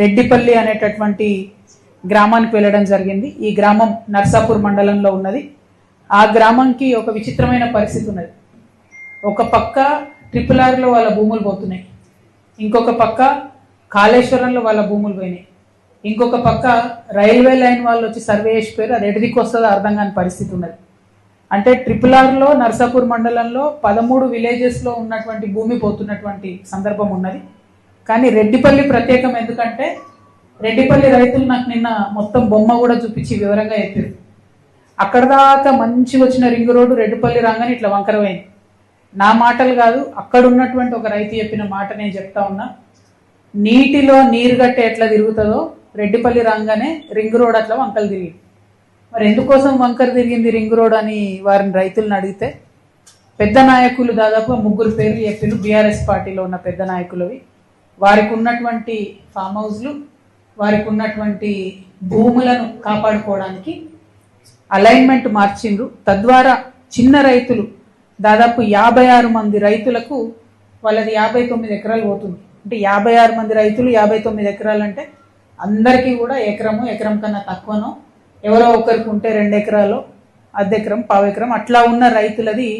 రెడ్డిపల్లి అనేటటువంటి గ్రామానికి వెళ్ళడం జరిగింది. ఈ గ్రామం నర్సాపూర్ మండలంలో ఉన్నది. ఆ గ్రామంకి ఒక విచిత్రమైన పరిస్థితి ఉన్నది. ఒక పక్క ట్రిపుల్ ఆర్లో వాళ్ళ భూములు పోతున్నాయి. ఇంకొక పక్క కాళేశ్వరంలో వాళ్ళ భూములు పోయినాయి. ఇంకొక పక్క రైల్వే లైన్ వాళ్ళు వచ్చి సర్వే చేసి పేరు అది ఎడిదికి వస్తుందో అర్థం కాని పరిస్థితి ఉన్నది. అంటే ట్రిపుల్ ఆర్లో నర్సాపూర్ మండలంలో పదమూడు విలేజెస్లో ఉన్నటువంటి భూమి పోతున్నటువంటి సందర్భం ఉన్నది. కానీ రెడ్డిపల్లి ప్రత్యేకం ఎందుకంటే రెడ్డిపల్లి రైతులు నాకు నిన్న మొత్తం బొమ్మ కూడా చూపించి వివరంగా చెప్పారు. అక్కడ దాకా మంచి వచ్చిన రింగు రోడ్డు రెడ్డిపల్లి రాగానే ఇట్లా వంకరమైంది. నా మాటలు కాదు అక్కడ ఉన్నటువంటి ఒక రైతు చెప్పిన మాట నేను చెప్తా ఉన్నా. నీటిలో నీరు గట్ట ఎట్లా తిరుగుతుందో రెడ్డిపల్లి రాగానే రింగ్ రోడ్ అట్లా వంకలు తిరిగింది. మరి ఎందుకోసం వంకర తిరిగింది రింగ్ రోడ్ అని వారిని రైతులను అడిగితే? పెద్ద నాయకులు దాదాపు ముగ్గురు పేర్లు చెప్పిన బీఆర్ఎస్ పార్టీలో ఉన్న పెద్ద నాయకులవి. వారికి ఉన్నటువంటి ఫామ్ హౌస్లు వారికి ఉన్నటువంటి భూములను కాపాడుకోవడానికి అలైన్మెంట్ మార్చిండ్రు. తద్వారా చిన్న రైతులు దాదాపు యాభై ఆరు మంది రైతులకు వాళ్ళది యాభై తొమ్మిది ఎకరాలు పోతుంది. అంటే యాభై ఆరు మంది రైతులు యాభై తొమ్మిది ఎకరాలు అంటే అందరికీ కూడా ఎకరము ఎకరం కన్నా తక్కువనో ఎవరో ఒకరికి ఉంటే రెండు ఎకరాలు అర్ధెకరం పావెకరం పావు ఎకరం అట్లా ఉన్న రైతులది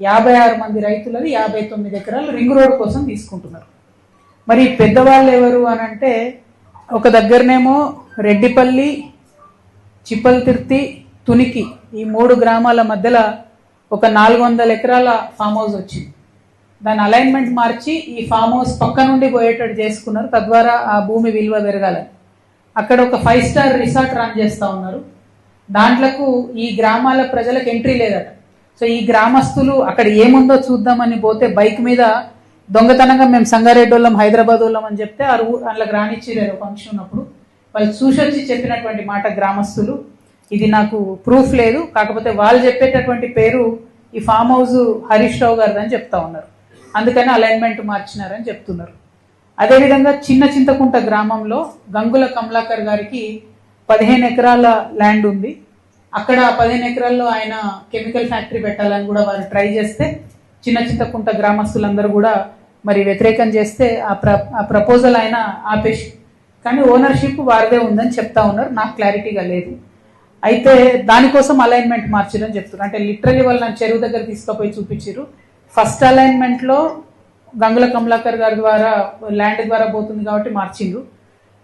యాభై ఆరు మంది రైతులది యాభై తొమ్మిది ఎకరాలు రింగ్ రోడ్ కోసం తీసుకుంటున్నారు. మరి పెద్దవాళ్ళు ఎవరు అని అంటే ఒక దగ్గరనేమో రెడ్డిపల్లి చిప్పల్తిర్తి తునికి ఈ మూడు గ్రామాల మధ్యలో ఒక నాలుగు వందల ఎకరాల ఫామ్ హౌస్ వచ్చింది. దాని అలైన్మెంట్ మార్చి ఈ ఫామ్ హౌస్ పక్క నుండి పోయేటట్టు చేసుకున్నారు. తద్వారా ఆ భూమి విలువ పెరగాలని. అక్కడ ఒక ఫైవ్ స్టార్ రిసార్ట్ రన్ చేస్తూ ఉన్నారు. దాంట్లకు ఈ గ్రామాల ప్రజలకు ఎంట్రీ లేదట. సో ఈ గ్రామస్తులు అక్కడ ఏముందో చూద్దామని పోతే బైక్ మీద దొంగతనంగా మేము సంగారెడ్డి వాళ్ళం హైదరాబాద్ వాళ్ళం అని చెప్తే ఆ ఊ అందులోకి రానిచ్చిలేరు ఫంక్షన్ ఉన్నప్పుడు వాళ్ళు చూసొచ్చి చెప్పినటువంటి మాట గ్రామస్తులు ఇది నాకు ప్రూఫ్ లేదు. కాకపోతే వాళ్ళు చెప్పేటటువంటి పేరు ఈ ఫామ్ హౌస్ హరీష్ రావు గారిది అని చెప్తా ఉన్నారు. అందుకని అలైన్మెంట్ మార్చినారని చెప్తున్నారు. అదేవిధంగా చిన్న చింతకుంట గ్రామంలో గంగుల కమలాకర్ గారికి పదిహేను ఎకరాల ల్యాండ్ ఉంది. అక్కడ పదిహేను ఎకరాల్లో ఆయన కెమికల్ ఫ్యాక్టరీ పెట్టాలని కూడా వారు ట్రై చేస్తే చిన్న చింతకుంట గ్రామస్తులందరూ కూడా మరి వ్యతిరేకం చేస్తే ఆ ప్ర ఆ ప్రపోజల్ ఆయన ఆపేసి కానీ ఓనర్షిప్ వారిదే ఉందని చెప్తా ఉన్నారు. నాకు క్లారిటీగా లేదు. అయితే దానికోసం అలైన్మెంట్ మార్చిరని చెప్తున్నారు అంటే లిటరలీ వాళ్ళు నన్ను చెరువు దగ్గర తీసుకుపోయి చూపించారు ఫస్ట్ అలైన్మెంట్లో గంగుల కమలాకర్ గారి ద్వారా ల్యాండ్ ద్వారా పోతుంది కాబట్టి మార్చిండ్రు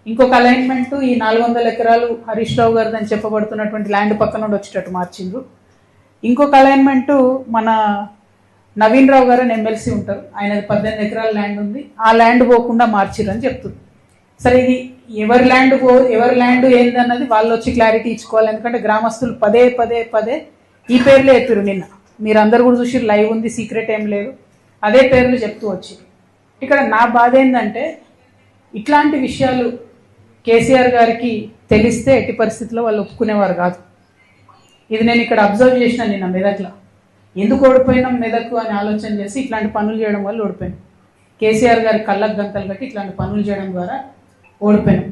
ఇంకొక అలైన్మెంట్ ఈ నాలుగు వందల ఎకరాలు హరీష్ రావు గారిది అని చెప్పబడుతున్నటువంటి ల్యాండ్ పక్క నుండి వచ్చేటట్టు మార్చిండ్రు ఇంకొక అలైన్మెంట్ మన నవీన్ రావు గారు అని ఎమ్మెల్సీ ఉంటారు. ఆయన పద్దెనిమిది ఎకరాల ల్యాండ్ ఉంది. ఆ ల్యాండ్ పోకుండా మార్చిర్రు అని చెప్తుంది. సరే ఇది ఎవరి ల్యాండ్ పో ఎవరి ల్యాండ్ ఏందన్నది వాళ్ళు వచ్చి క్లారిటీ ఇచ్చుకోవాలి. ఎందుకంటే గ్రామస్తులు పదే పదే పదే ఈ పేర్లే ఎత్తురు నిన్న. మీరు అందరు కూడా చూసి లైవ్ ఉంది సీక్రెట్ ఏం లేదు. అదే పేర్లు చెప్తూ వచ్చి ఇక్కడ నా బాధ ఏంటంటే ఇట్లాంటి విషయాలు కేసీఆర్ గారికి తెలిస్తే ఎట్టి పరిస్థితుల్లో వాళ్ళు ఒప్పుకునేవారు కాదు. ఇది నేను ఇక్కడ అబ్జర్వ్ చేసిన నిన్న మెదక్లో. ఎందుకు ఓడిపోయినాం మెదక్ అని ఆలోచన చేసి ఇట్లాంటి పనులు చేయడం వల్ల ఓడిపోయాం. కేసీఆర్ గారి కళ్ళకు గంతలు కట్టి ఇట్లాంటి పనులు చేయడం ద్వారా ఓడిపోయాం.